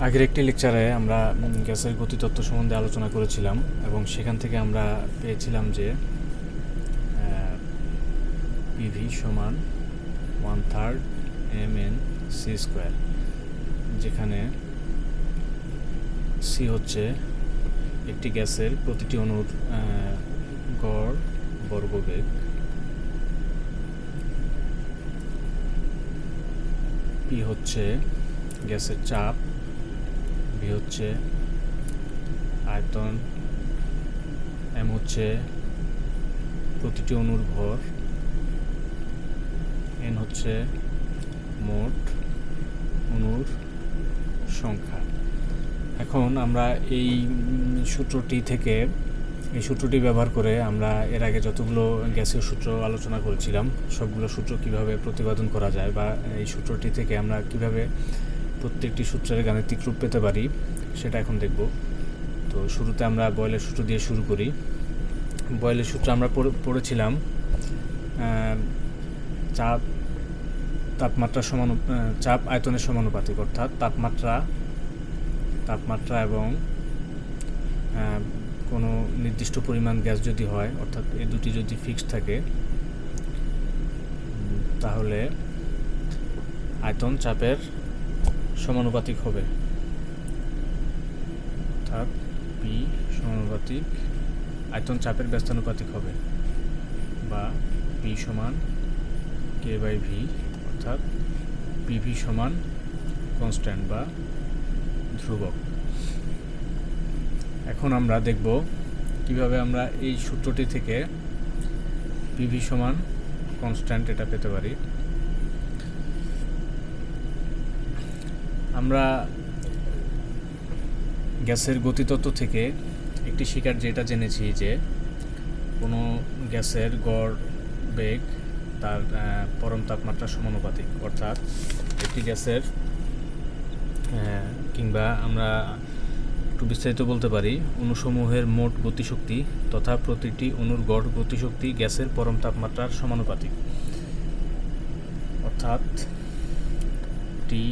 আগের একটি লেকচারে আমরা গ্যাসের গতিতত্ত্ব সম্বন্ধে আলোচনা করেছিলাম এবং সেখান থেকে আমরা পেয়েছিলাম যে পিভি সমান one third M N C square যেখানে সি হচ্ছে একটি গ্যাসের প্রতিটি আহ, গড় বর্গবেগ। পি হচ্ছে গ্যাসের চাপ বি হচ্ছে আয়তন, এম হচ্ছে প্রতিটি অণুর ভর, এন হচ্ছে মোট অণুর সংখ্যা। এখন আমরা এই সূত্রটি থেকে, এই সূত্রটি ব্যবহার করে আমরা এর আগে যতগুলো গ্যাসীয় সূত্র আলোচনা করেছিলাম, সবগুলো সূত্র কীভাবে প্রতিপাদন করা যায় বা এই সূত্রটি থেকে আমরা কীভাবে প্রত্যেকটি সূত্রের গাণিতিক রূপ পেতে পারি, সেটা এখন দেখব। তো শুরুতে আমরা বয়লের সূত্র দিয়ে শুরু করি। বয়লের সূত্র আমরা পড়ে- পড়েছিলাম চাপ, তাপমাত্রা সমান চাপ আয়তনের সমানুপাতিক, অর্থাৎ তাপমাত্রা তাপমাত্রা এবং কোনো নির্দিষ্ট পরিমাণ গ্যাস যদি হয়, অর্থাৎ এই দুটি যদি ফিক্সড থাকে তাহলে আয়তন চাপের সমানুপাতিক হবে। অর্থাৎ পি সমানুপাতিক। আয়তন চাপের ব্যস্তানুপাতিক হবে। বা পি সমান কে বাই ভি অর্থাৎ পিভি সমান কনস্ট্যান্ট বা ধ্রুবক। এখন আমরা দেখব কীভাবে আমরা এই সূত্রটি থেকে পিভি সমান কনস্ট্যান্ট এটা পেতে পারি। আমরা গ্যাসের গতিতত্ত্ব থেকে একটি শিকার যেটা জেনেছি যে কোনো গ্যাসের গড় বেগ তার পরম তাপমাত্রা সমানুপাতিক, অর্থাৎ একটি গ্যাসের কিংবা আমরা একটু বিস্তারিত বলতে পারি, অণুসমূহের মোট গতিশক্তি তথা প্রতিটি অণুর গড় গতিশক্তি গ্যাসের পরম তাপমাত্রার সমানুপাতিক। অর্থাৎ টি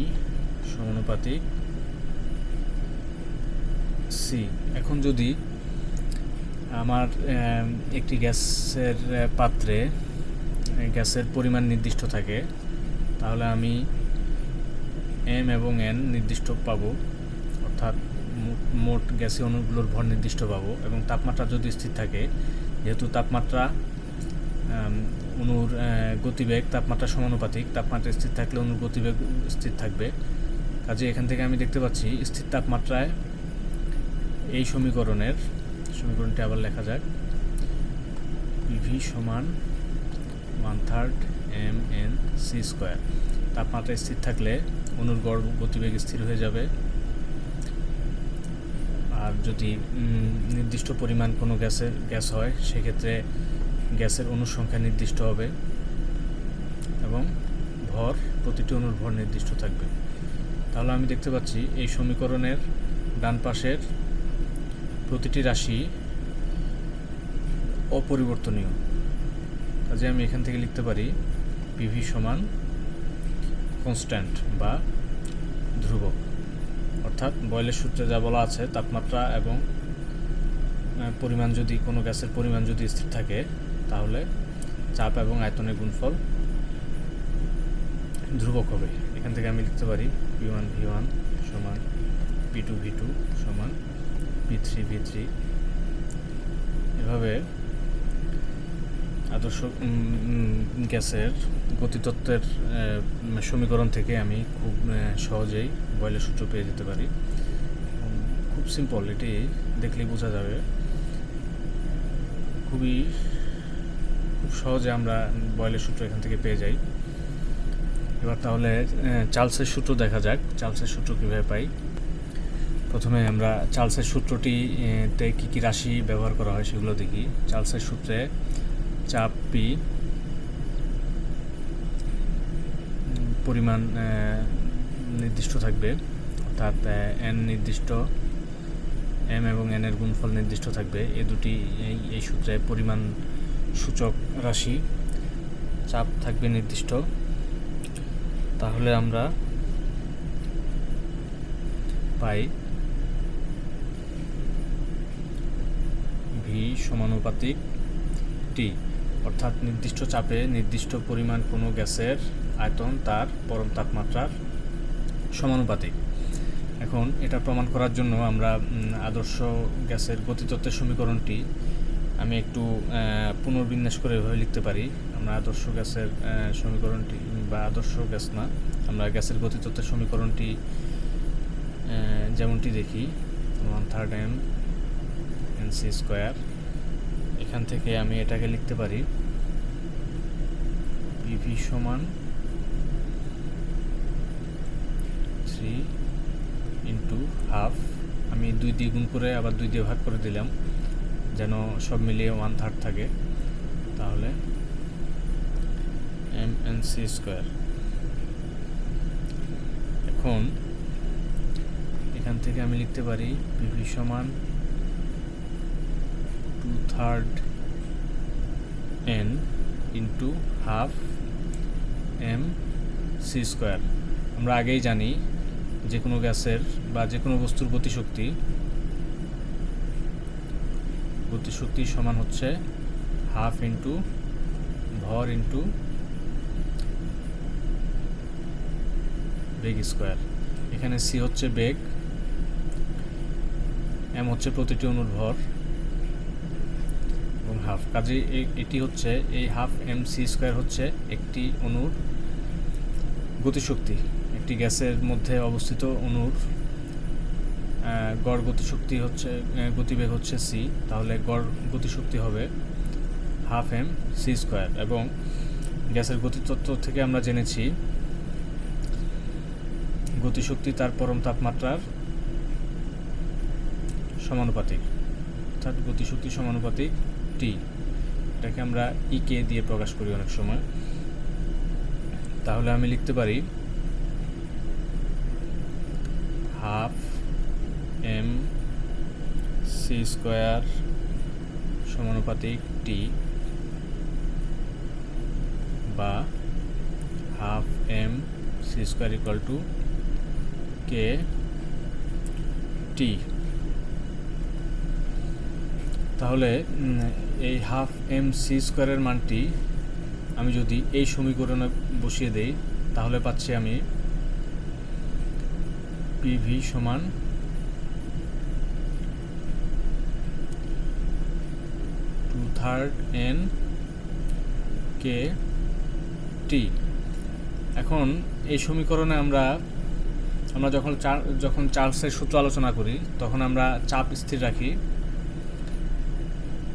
সমানুপাতিক সি এখন যদি আমার আম, একটি গ্যাসের পাত্রে গ্যাসের পরিমাণ নির্দিষ্ট থাকে তাহলে আমি এম এবং এন নির্দিষ্ট পাবো অর্থাৎ মোট গ্যাসীয় অণুগুলোর ভর নির্দিষ্ট পাবো এবং তাপমাত্রা যদি স্থির থাকে যেহেতু তাপমাত্রা অণুর গতিবেগ তাপমাত্রা সমানুপাতিক তাপমাত্রা স্থির থাকলে অণুর গতিবেগ স্থির থাকবে কাজে এখান থেকে আমি দেখতে পাচ্ছি স্থির তাপমাত্রায় এই সমীকরণের, সমীকরণটি আবার লেখা যাক পিভি সমান one third M N C square তাপমাত্রা স্থির থাকলে অণুর গড় গতিবেগ স্থির হয়ে যাবে। আর যদি নির্দিষ্ট পরিমাণ কোনো গ্যাসের, গ্যাস হয়, সেক্ষেত্রে গ্যাসের অণুর সংখ্যা নির্দিষ্ট হবে এবং ভর, প্রতিটি অণুর ভর নির্দিষ্ট থাকবে। তাহলে আমি দেখতে পাচ্ছি এই সমীকরণের ডান পাশের প্রতিটি রাশি অপরিবর্তনীয়। কাজে আমি এখান থেকে লিখতে পারি পিভি সমান কনস্ট্যান্ট বা ধ্রুবক। অর্থাৎ বয়লের সূত্রে যা বলা আছে, তাপমাত্রা এবং পরিমাণ যদি, কোনো গ্যাসের পরিমাণ যদি স্থির থাকে, তাহলে চাপ এবং আয়তনের গুণফল ধ্রুবক হবে। এখান থেকে আমি লিখতে পারি পি ওয়ান ভি ওয়ান সমান পি টু ভি টু সমান পি থ্রি ভি থ্রি এভাবে আদর্শ গ্যাসের গতিতত্ত্বের সমীকরণ থেকে আমি খুব সহজেই বয়লের সূত্র পেয়ে যেতে পারি। খুব সিম্পল এটি দেখলেই বোঝা যাবে। খুবই, খুব সহজে আমরা বয়লের সূত্র এখান থেকে পেয়ে যাই। এবার তাহলে চার্লসের সূত্র দেখা যাক। চার্লসের সূত্র কীভাবে পাই? প্রথমে আমরা চার্লসের সূত্রটি আহ, তে কী কী রাশি ব্যবহার করা হয় সেগুলো দেখি। চার্লসের সূত্রে চাপ পি পরিমাণ নির্দিষ্ট থাকবে। অর্থাৎ এন নির্দিষ্ট এম এবং এন এর গুণফল নির্দিষ্ট থাকবে। এ দুটি এই এই সূত্রে পরিমাণ সূচক রাশি। চাপ থাকবে নির্দিষ্ট। তাহলে আমরা পাই ভি সমানুপাতিক টি। অর্থাৎ নির্দিষ্ট চাপে নির্দিষ্ট পরিমাণ কোনো গ্যাসের আয়তন তার পরম তাপমাত্রার সমানুপাতিক। এখন এটা প্রমাণ করার জন্য আমরা আদর্শ গ্যাসের গতিতত্ত্বের সমীকরণটি আমি একটু পুনর্বিন্যাস করে এভাবে লিখতে পারি। আমরা আদর্শ গ্যাসের সমীকরণটি বা আদর্শ গ্যাস না। আমরা গ্যাসের গতিতত্ত্বের সমীকরণটি যেমনটি দেখি one third M N C square এখান থেকে আমি এটাকে লিখতে পারি পিভি সমান থ্রি ইন্টু হাফ আমি দুই দিয়ে গুণ করে আবার দুই দিয়ে ভাগ করে দিলাম, যেন সব মিলিয়ে ওয়ান থার্ড থাকে। তাহলে এম এন সি স্কোয়ার এখন এখান থেকে আমি লিখতে পারি পিভি সমান two third N into half M C square আমরা আগেই জানি যে কোনো গ্যাসের বা যে কোনো বস্তুর গতিশক্তি গতিশক্তি সমান হচ্ছে হাফ ইন্টু ভর ইন্টু বেগ স্কোয়ার। এখানে সি হচ্ছে বেগ এম হচ্ছে প্রতিটি অনুর ভর এবং হাফ। কাজে এটি হচ্ছে এই হাফ এম সি স্কোয়ার হচ্ছে একটি অণুর গতিশক্তি। একটি গ্যাসের মধ্যে অবস্থিত আহ, গড় গতিশক্তি হচ্ছে গতিবেগ হচ্ছে সি। তাহলে গড় গতিশক্তি হবে হাফ এম সি স্কোয়ার। এবং গ্যাসের গতিতত্ত্ব থেকে আমরা জেনেছি গতিশক্তি, তার পরম তাপমাত্রার সমানুপাতিক। অর্থাৎ গতিশক্তি সমানুপাতিক টি এটাকে আমরা ইকে দিয়ে প্রকাশ করি অনেক সময়। তাহলে আমি লিখতে পারি হাফ এম সি স্কোয়ার সমানুপাতিক টি বা half M C square equal to K T. তাহলে এই হাফ এম সি স্কোয়ারের মানটি আমি যদি এই সমীকরণে বসিয়ে দেই, তাহলে পাচ্ছি আমি পিভি সমান two third N K T এখন, এই সমীকরণে আমরা আমরা যখন চার- যখন চার্লসের সূত্র আলোচনা করি, তখন আমরা চাপ স্থির রাখি।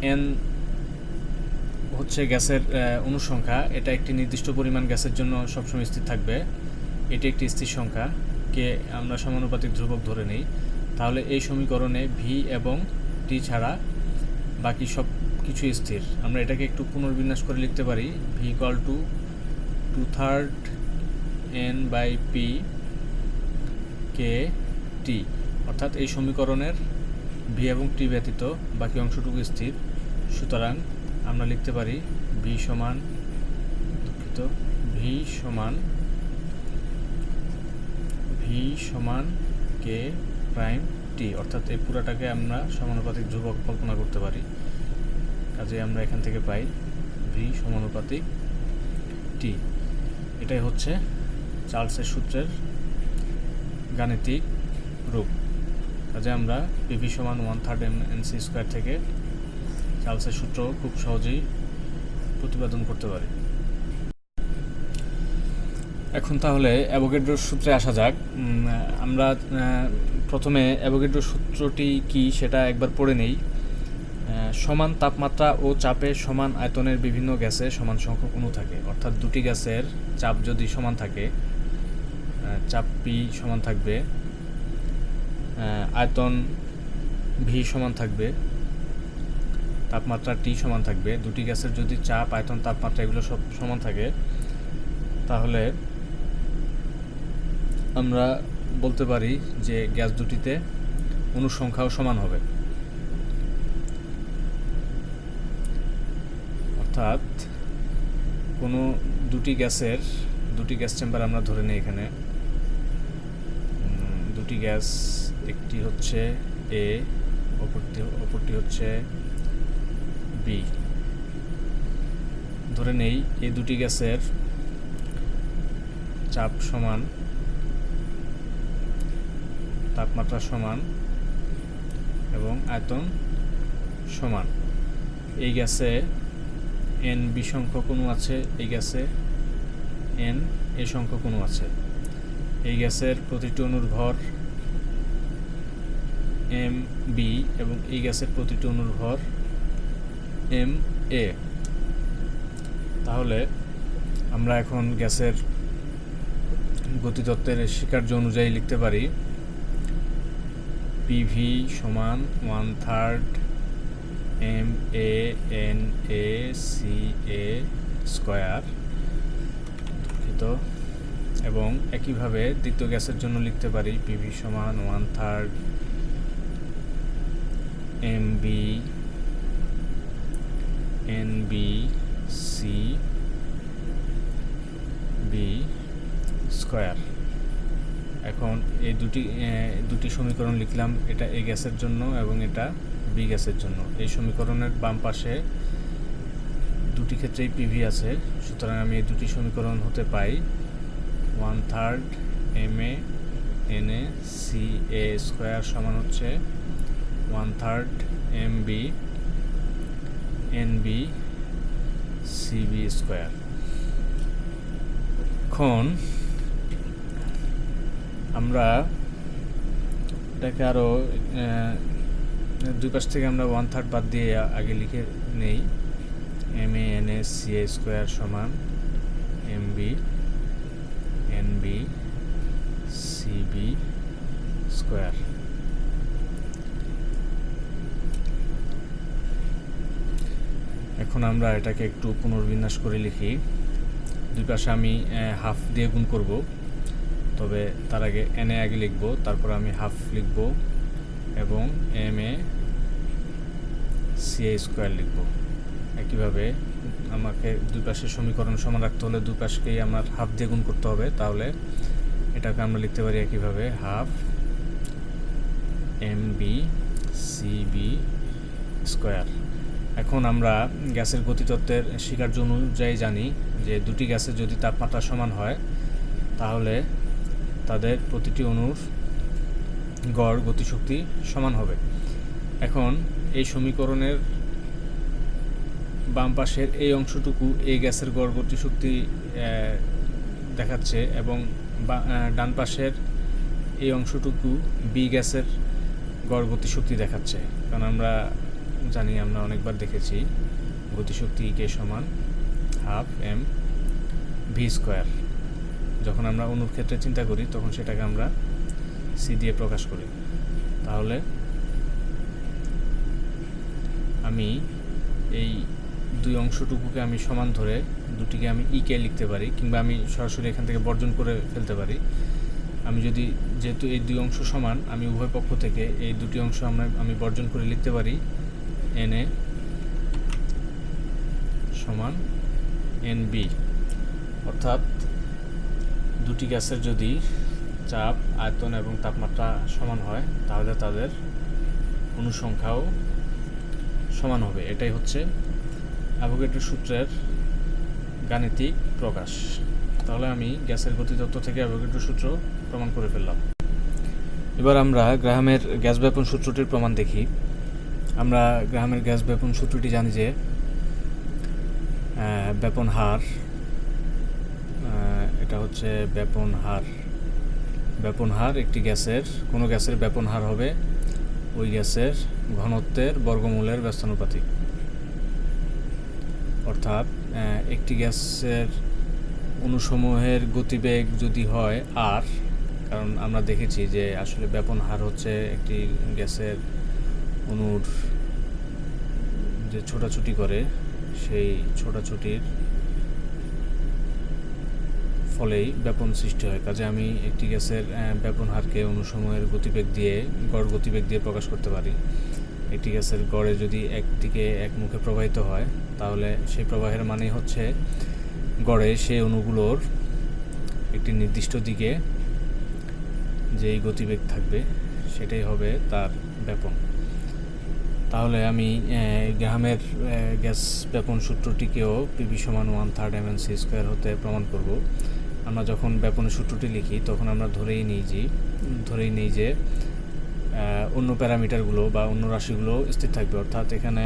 এন হচ্ছে গ্যাসের অনুসংখ্যা। এটা একটি নির্দিষ্ট পরিমাণ গ্যাসের জন্য সবসময় স্থির থাকবে। এটি একটি স্থির সংখ্যা। কে আমরা সমানুপাতিক ধ্রুবক ধরে নিই। তাহলে এই সমীকরণে ভি এবং টি ছাড়া বাকি সব কিছু স্থির। আমরা এটাকে একটু পুনর্বিন্যাস করে লিখতে পারি। V equal to two third N by P K T, অর্থাৎ এই সমীকরণের ভি এবং টি ব্যতীত বাকি অংশটুকু স্থির। সুতরাং আমরা লিখতে পারি ভি সমান, দুঃখিত ভি সমান ভি সমান কে প্রাইম টি অর্থাৎ এই পুরাটাকে আমরা সমানুপাতিক ধ্রুবক কল্পনা করতে পারি। কাজে আমরা এখান থেকে পাই ভি সমানুপাতিক টি এটাই হচ্ছে চার্লসের সূত্রের গাণিতিক রূপ। কাজে আমরা পিভি সমান one third M N C square থেকে চার্লসের সূত্র খুব সহজেই প্রতিপাদন করতে পারি। এখন তাহলে অ্যাভোগেড্রোর সূত্রে আসা যাক। আমরা প্রথমে অ্যাভোগেড্রোর সূত্রটি কি সেটা একবার পড়ে নেই। সমান তাপমাত্রা ও চাপে সমান আয়তনের বিভিন্ন গ্যাসে সমান সংখ্যক অণু থাকে। অর্থাৎ দুটি গ্যাসের চাপ যদি সমান থাকে চাপ পি সমান থাকবে আয়তন ভি সমান থাকবে, তাপমাত্রা টি সমান থাকবে। দুটি গ্যাসের যদি চাপ, আয়তন, তাপমাত্রা এগুলো সব সমান থাকে, তাহলে আমরা বলতে পারি যে গ্যাস দুটিতে অনুসংখ্যাও সমান হবে। অর্থাৎ কোনো দুটি গ্যাসের, দুটি গ্যাস চেম্বার আমরা ধরে নিই এখানে। দুটি গ্যাস, একটি হচ্ছে এ, অপরটি অপরটি হচ্ছে বি। ধরে নেই এই দুটি গ্যাসের চাপ সমান, তাপমাত্রা সমান এবং আয়তন সমান। এই গ্যাসে এন বি সংখ্যক অণু আছে, এই গ্যাসে এন এ সংখ্যক অণু আছে। এই গ্যাসের প্রতিটি অণুর ভর এম বি এবং এই গ্যাসের প্রতিটি অণুর ভর এম এ তাহলে আমরা এখন গ্যাসের গতিতত্ত্বের স্বীকার্য অনুযায়ী লিখতে পারি পিভি সমান one third M A N A C A square দুঃখিত। এবং একইভাবে দ্বিতীয় গ্যাসের জন্য লিখতে পারি পিভি সমান one third M B N B C B square এখন এই দুটি দুটি সমীকরণ লিখলাম, এটা এ গ্যাসের জন্য এবং এটা বি গ্যাসের জন্য। এই সমীকরণের বাম পাশে দুটি ক্ষেত্রেই পিভি আছে, সুতরাং আমি এই দুটি সমীকরণ হতে পাই। One third M A N A C A square সমান হচ্ছে one third M B N B C B square এখন আমরা এটাকে আরও দুই পাশ থেকে আমরা ওয়ান থার্ড বাদ দিয়ে আগে লিখে নেই। M A N S C A square সমান M B N B C B square এখন আমরা এটাকে একটু পুনর্বিন্যাস করে লিখি। দুই পাশে আমি হাফ দিয়ে গুণ করব। তবে তার আগে এন আগে লিখব, তারপর আমি হাফ লিখব এবং M A C A square লিখব। একইভাবে আমাকে দুই পাশে সমীকরণ সমান রাখতে হলে দুই পাশকেই আমার হাফ দিয়ে গুণ করতে হবে। তাহলে এটাকে আমরা লিখতে পারি একইভাবে, half M B C B square. এখন আমরা গ্যাসের গতিতত্ত্বের স্বীকার্য অনুযায়ী জানি যে দুটি গ্যাসের যদি তাপমাত্রা সমান হয়, তাহলে তাদের প্রতিটি অণুর গড় গতিশক্তি সমান হবে। এখন এই সমীকরণের বাম পাশের এই অংশটুকু এই গ্যাসের গড় গতিশক্তি দেখাচ্ছে এবং ডান পাশের এই অংশটুকু বি গ্যাসের গড় গতিশক্তি দেখাচ্ছে। কারণ আমরা জানি আমরা অনেকবার দেখেছি। গতিশক্তি কে সমান হাফ এম ভি স্কোয়ার যখন আমরা অণুর ক্ষেত্রে চিন্তা করি, তখন সেটাকে আমরা সি দিয়ে প্রকাশ করি। তাহলে আমি এই দুই অংশটুকুকে আমি সমান ধরে দুটিকে আমি ইকে লিখতে পারি, কিংবা আমি সরাসরি এখান থেকে বর্জন করে ফেলতে পারি। আমি যদি যেহেতু এই দুই অংশ সমান, আমি উভয় পক্ষ থেকে এই দুটি অংশ আমরা, আমি বর্জন করে লিখতে পারি এন এ সমান এন বি অর্থাৎ দুটি গ্যাসের যদি চাপ, আয়তন এবং তাপমাত্রা সমান হয়, তাহলে তাদের অনুসংখ্যাও সমান হবে। এটাই হচ্ছে অ্যাভোগেটের সূত্রের গাণিতিক প্রকাশ। তাহলে আমি গ্যাসের গতিতত্ত্ব থেকে অ্যাভোগেটের সূত্র প্রমাণ করে ফেললাম। এবার আমরা গ্রাহামের গ্যাস ব্যাপন সূত্রটির প্রমাণ দেখি। আমরা গ্রামের গ্যাস ব্যাপন সূত্রটি জানি যে ব্যাপন হার এটা হচ্ছে ব্যাপন হার। ব্যাপন হার একটি গ্যাসের, কোনো গ্যাসের ব্যাপন হার হবে ওই গ্যাসের ঘনত্বের বর্গমূলের ব্যস্তানুপাতিক। অর্থাৎ একটি গ্যাসের অনুসমূহের গতিবেগ যদি হয়, আর, কারণ আমরা দেখেছি যে আসলে ব্যাপন হার হচ্ছে একটি গ্যাসের অণুর যে ছোটাছুটি করে, সেই ছোটাছুটির ফলেই ব্যাপন সৃষ্টি হয়। কাজে আমি একটি গ্যাসের ব্যাপন হারকে অনুসময়ের গতিবেগ দিয়ে, গড় গতিবেগ দিয়ে প্রকাশ করতে পারি। একটি গ্যাসের গড়ে যদি একদিকে এক মুখে প্রবাহিত হয়, তাহলে সেই প্রবাহের মানে হচ্ছে গড়ে সেই অণুগুলোর একটি নির্দিষ্ট দিকে যেই গতিবেগ থাকবে, সেটাই হবে তার ব্যাপন। তাহলে আমি আহ, গ্রাহামের গ্যাস ব্যাপন সূত্রটিকেও পিবি সমান one third M N C square হতে প্রমাণ করব। আমরা যখন ব্যাপনের সূত্রটি লিখি তখন আমরা ধরেই নিই যে ধরেই নিই যে অন্য প্যারামিটারগুলো বা অন্য রাশিগুলো স্থির থাকবে। অর্থাৎ এখানে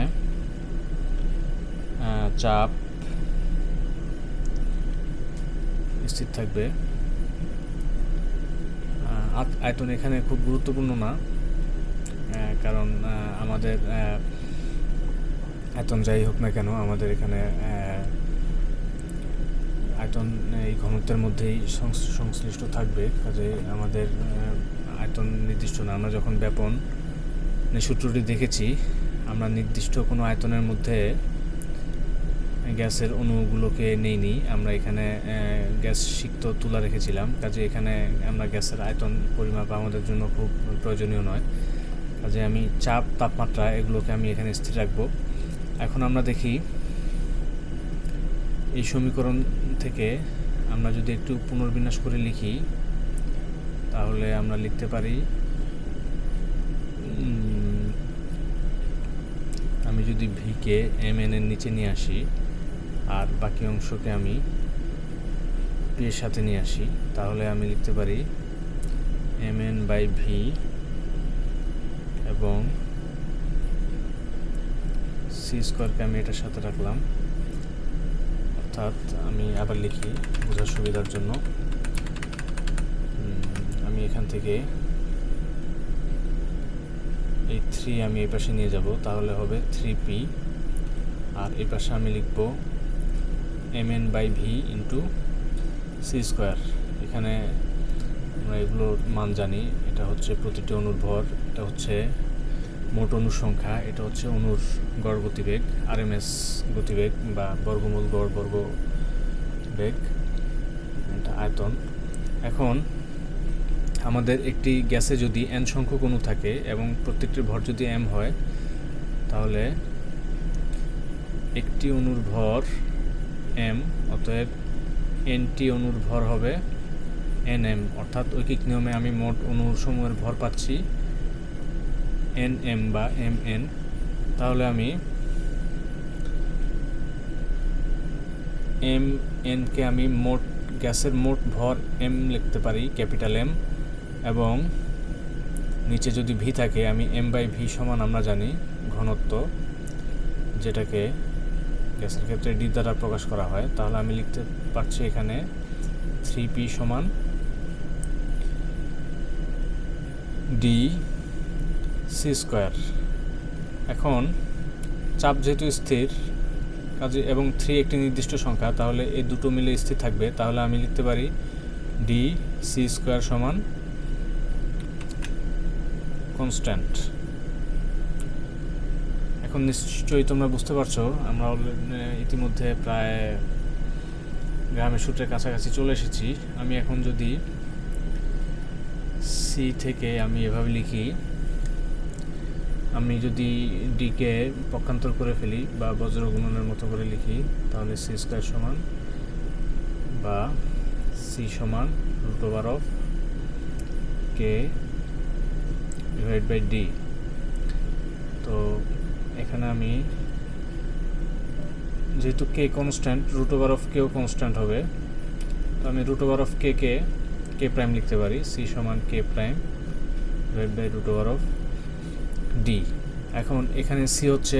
চাপ স্থির থাকবে। আয়তন এখানে খুব গুরুত্বপূর্ণ না। কারণ আমাদের আয়তন যাই হোক না কেন, আমাদের এখানে আয়তন এই ঘনত্বের মধ্যেই সংশ্লিষ্ট থাকবে। কাজে আমাদের আয়তন নির্দিষ্ট না। আমরা যখন ব্যাপন মানে সূত্রটি দেখেছি, আমরা নির্দিষ্ট কোনো আয়তনের মধ্যে গ্যাসের অণুগুলোকে নেইনি। আমরা এখানে গ্যাস সিক্ত তুলা রেখেছিলাম। কাজে এখানে আমরা গ্যাসের আয়তন পরিমাপ আমাদের জন্য খুব প্রয়োজনীয় নয়। কাজে আমি চাপ, তাপমাত্রা এগুলোকে আমি এখানে স্থির রাখব। এখন আমরা দেখি এই সমীকরণ থেকে আমরা যদি একটু পুনর্বিন্যাস করে লিখি, তাহলে আমরা লিখতে পারি আমি যদি ভিকে এম এন এর নিচে নিয়ে আসি, আর বাকি অংশকে আমি পি এর সাথে নিয়ে আসি, তাহলে আমি লিখতে পারি এম এন বাই ভি এবং সি স্কোয়ারকে আমি এটার সাথে রাখলাম। অর্থাৎ আমি আবার লিখি বোঝার সুবিধার জন্য। আমি এখান থেকে এই থ্রি আমি এই পাশে নিয়ে যাব, তাহলে হবে থ্রি পি আর এই পাশে আমি লিখব M N by V into C square এখানে আমরা এগুলোর মান জানি, এটা হচ্ছে প্রতিটি অণুর ভর, এটা হচ্ছে মোট অণুর সংখ্যা এটা হচ্ছে অণুর গড় গতিবেগ আর এম এস গতিবেগ বা বর্গমূল গড় বর্গ বেগ এটা আয়তন। এখন আমাদের একটি গ্যাসে যদি এন সংখ্যক অণু থাকে এবং প্রত্যেকটির ভর যদি এম হয়, তাহলে একটি অণুর ভর এম অতএব এনটি অণুর ভর হবে এন এম অর্থাৎ ঐকিক নিয়মে আমি মোট অণুর সমূহের ভর পাচ্ছি। এন এম বা এম এন তাহলে আমি এম এনকে আমি মোট, গ্যাসের মোট ভর এম লিখতে পারি, ক্যাপিটাল এম এবং নিচে যদি ভি থাকে, আমি এম বাই ভি সমান, আমরা জানি, ঘনত্ব, যেটাকে গ্যাসের ক্ষেত্রে ডি দ্বারা প্রকাশ করা হয়, তাহলে আমি লিখতে পারছি এখানে থ্রি পি সমান ডি সি স্কোয়ার। এখন, চাপ যেহেতু স্থির, কাজে এবং থ্রি একটি নির্দিষ্ট সংখ্যা, তাহলে এই দুটো মিলে স্থির থাকবে। তাহলে আমি লিখতে পারি ডি সি স্কোয়ার সমান কনস্ট্যান্ট এখন নিশ্চয়ই তোমরা বুঝতে পারছ, আমরা ইতিমধ্যে প্রায় গ্রামের সূত্রের কাছাকাছি চলে এসেছি। আমি এখন যদি সি থেকে আমি এভাবে লিখি আমি যদি ডিকে পক্ষান্তর করে ফেলি বা বজ্র গুণনের মতো করে লিখি, তাহলে সি স্কোয়ার সমান বা সি সমান root over of K divide by D তো এখানে আমি যেহেতু K constant root over of কেও কনস্ট্যান্ট হবে, তো আমি root over of K K K prime লিখতে পারি সি সমান K prime divide by root over of D এখন এখানে সি হচ্ছে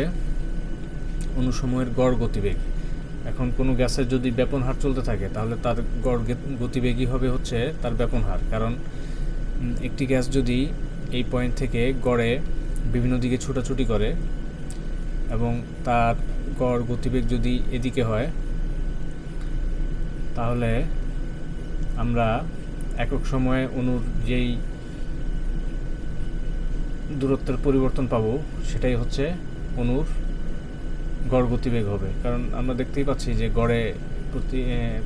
অনুসময়ের গড় গতিবেগ। এখন কোনো গ্যাসের যদি ব্যাপন হার চলতে থাকে, তাহলে তার গড় গতিবেগই হবে হচ্ছে তার ব্যাপন হার। কারণ একটি গ্যাস যদি এই পয়েন্ট থেকে গড়ে বিভিন্ন দিকে ছুটাছুটি করে এবং তার গড় গতিবেগ যদি এদিকে হয়, তাহলে আমরা একক সময়ে অনুর যেই দূরত্বের পরিবর্তন পাবো, সেটাই হচ্ছে অণুর গড় গতিবেগ হবে। কারণ আমরা দেখতেই পাচ্ছি যে গড়ে প্রতি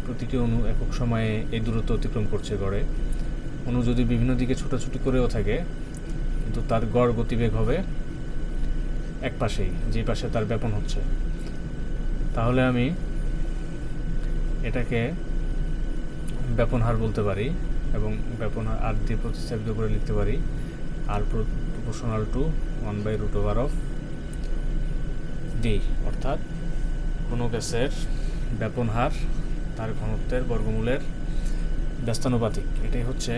প্রতিটি অণু একক সময়ে এই দূরত্ব অতিক্রম করছে গড়ে। অণু যদি বিভিন্ন দিকে ছোটাছুটি করেও থাকে, কিন্তু তার গড় গতিবেগ হবে এক পাশেই যে পাশে তার ব্যাপন হচ্ছে। তাহলে আমি এটাকে ব্যাপন হার বলতে পারি এবং ব্যাপন হার দিয়ে প্রতিস্থাপিত করে লিখতে পারি। আর proportional to one by root over of D অর্থাৎ কোনো গ্যাসের ব্যাপন হার তার ঘনত্বের বর্গমূলের ব্যস্তানুপাতিক। এটাই হচ্ছে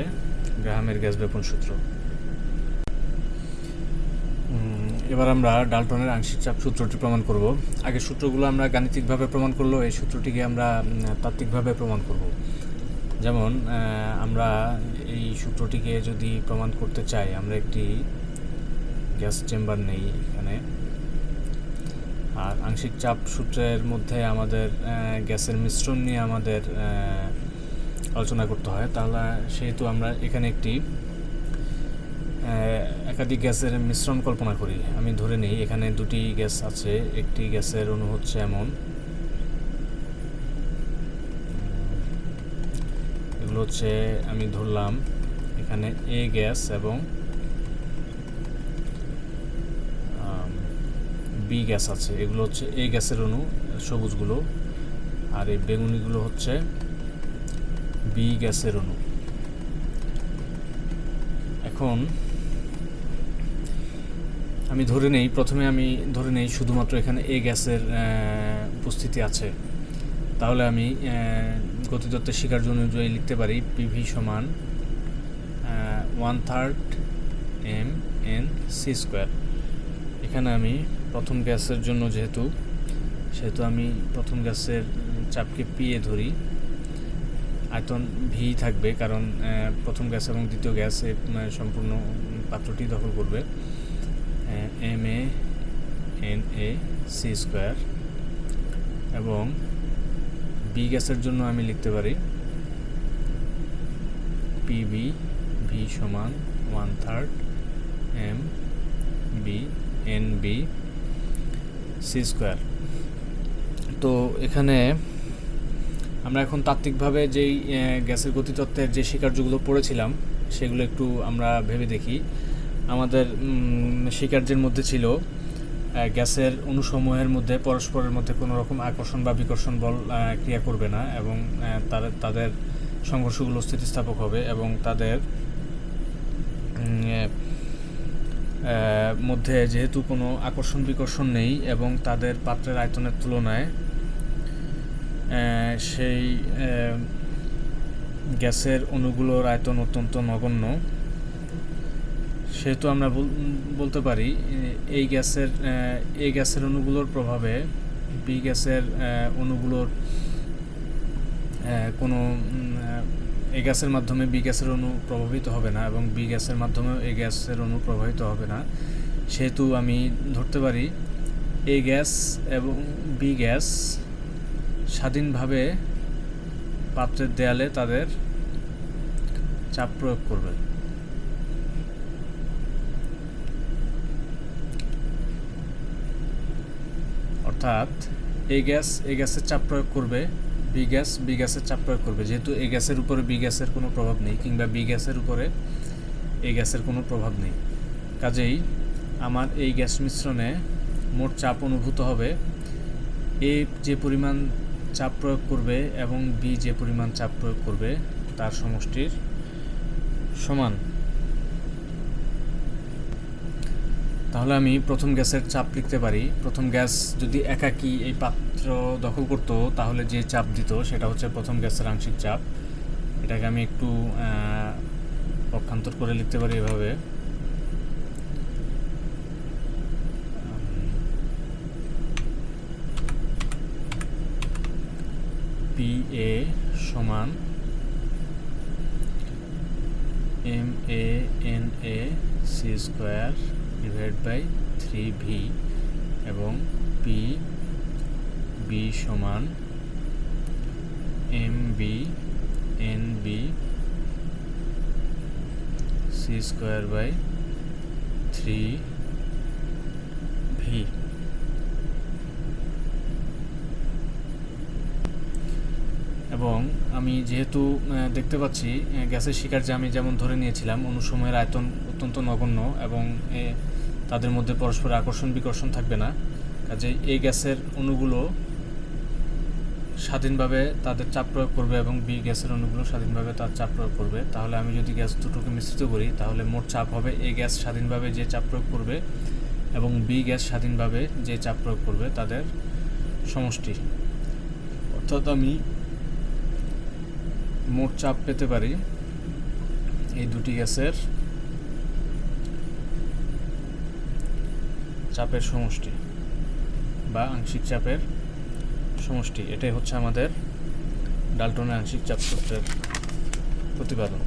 গ্রাহামের গ্যাস ব্যাপন সূত্র। এবার আমরা ডাল্টনের আংশিক চাপ সূত্রটি প্রমাণ করব। আগে সূত্রগুলো আমরা গাণিতিকভাবে প্রমাণ করলেও এই সূত্রটিকে আমরা তাত্ত্বিকভাবে প্রমাণ করব। যেমন আমরা এই সূত্রটিকে যদি প্রমাণ করতে চাই, আমরা একটি গ্যাস চেম্বার নেই এখানে। আর আংশিক চাপ সূত্রের মধ্যে আমাদের গ্যাসের মিশ্রণ নিয়ে আমাদের আলোচনা করতে হয়। তাহলে সেহেতু আমরা এখানে একটি একাধিক গ্যাসের মিশ্রণ কল্পনা করি। আমি ধরে নিই, এখানে দুটি গ্যাস আছে, একটি গ্যাসের অণু হচ্ছে এমন। এগুলো হচ্ছে আমি ধরলাম, এখানে এ গ্যাস এবং বি গ্যাস আছে। এগুলো হচ্ছে এ গ্যাসের অণু, সবুজগুলো। আর এই বেগুনিগুলো হচ্ছে বি গ্যাসের অণু। এখন আমি ধরে নেই, প্রথমে আমি ধরে নেই শুধুমাত্র এখানে এ গ্যাসের উপস্থিতি আছে। তাহলে আমি গতিতত্ত্বের শিকার অনুযায়ী লিখতে পারি পিভি সমান one third M N C square এখানে আমি প্রথম গ্যাসের জন্য যেহেতু, সেহেতু আমি প্রথম গ্যাসের চাপকে পিয়ে ধরি। আয়তন ভি থাকবে কারণ প্রথম গ্যাস এবং দ্বিতীয় গ্যাস সম্পূর্ণ পাত্রটি দখল করবে। M A N A C square এবং বি গ্যাসের জন্য আমি লিখতে পারি পিবি ভি সমান one third M B N B C square তো এখানে আমরা এখন তাত্ত্বিকভাবে যেই গ্যাসের গতিতত্ত্বের যে স্বীকার্যগুলো পড়েছিলাম, সেগুলো একটু আমরা ভেবে দেখি। আমাদের স্বীকার্যের মধ্যে ছিল গ্যাসের অণুসমূহের মধ্যে পরস্পরের মধ্যে কোনো রকম আকর্ষণ বা বিকর্ষণ বল ক্রিয়া করবে না এবং তাদের তাদের সংঘর্ষগুলো স্থিতিস্থাপক হবে এবং তাদের মধ্যে যেহেতু কোনো আকর্ষণ বিকর্ষণ নেই এবং তাদের পাত্রের আয়তনের তুলনায় সেই গ্যাসের অণুগুলোর আয়তন অত্যন্ত নগণ্য। সেহেতু আমরা বল- বলতে পারি এই গ্যাসের এই গ্যাসের অণুগুলোর প্রভাবে বি গ্যাসের অণুগুলোর কোনো এই গ্যাসের মাধ্যমে বি গ্যাসের অণু প্রভাবিত হবে না এবং বি গ্যাসের মাধ্যমেও এই গ্যাসের অণু প্রভাবিত হবে না। সেহেতু আমি ধরতে পারি এ গ্যাস এবং বি গ্যাস স্বাধীনভাবে পাত্রের দেয়ালে তাদের চাপ প্রয়োগ করবে। অর্থাৎ এই গ্যাস এই গ্যাসের চাপ প্রয়োগ করবে বি গ্যাস বি গ্যাসের চাপ প্রয়োগ করবে। যেহেতু এ গ্যাসের উপরে বি গ্যাসের কোনো প্রভাব নেই, কিংবা বি গ্যাসের উপরে এই গ্যাসের কোনো প্রভাব নেই। কাজেই আমার এই গ্যাস মিশ্রণে মোট চাপ অনুভূত হবে। এ যে পরিমাণ চাপ প্রয়োগ করবে এবং বি যে পরিমাণ চাপ প্রয়োগ করবে, তার সমষ্টির সমান। তাহলে আমি প্রথম গ্যাসের চাপ লিখতে পারি। প্রথম গ্যাস যদি একাকী এই পাত্র দখল করতো, তাহলে যে চাপ দিত, সেটা হচ্ছে প্রথম গ্যাসের আংশিক চাপ। এটাকে আমি একটু পক্ষান্তর করে লিখতে পারি এভাবে। পি এ সমান M A N A C square divide by three V এবং পি বি সমান M B N B C square by three V এবং আমি যেহেতু দেখতে পাচ্ছি গ্যাসের শিকার যে আমি যেমন ধরে নিয়েছিলাম, অনুসময়ের আয়তন অত্যন্ত নগণ্য এবং তাদের মধ্যে পরস্পর আকর্ষণ বিকর্ষণ থাকবে না। কাজে এই গ্যাসের অণুগুলো স্বাধীনভাবে তাদের চাপ প্রয়োগ করবে এবং বি গ্যাসের অণুগুলো স্বাধীনভাবে তার চাপ প্রয়োগ করবে। তাহলে আমি যদি গ্যাস দুটোকে মিশ্রিত করি, তাহলে মোট চাপ হবে এ গ্যাস স্বাধীনভাবে যে চাপ প্রয়োগ করবে এবং বি গ্যাস স্বাধীনভাবে যে চাপ প্রয়োগ করবে তাদের সমষ্টি। অর্থাৎ আমি মোট চাপ পেতে পারি এই দুটি গ্যাসের চাপের সমষ্টি বা আংশিক চাপের সমষ্টি। এটাই হচ্ছে আমাদের ডাল্টনের আংশিক চাপ সূত্রের প্রতিপাদন।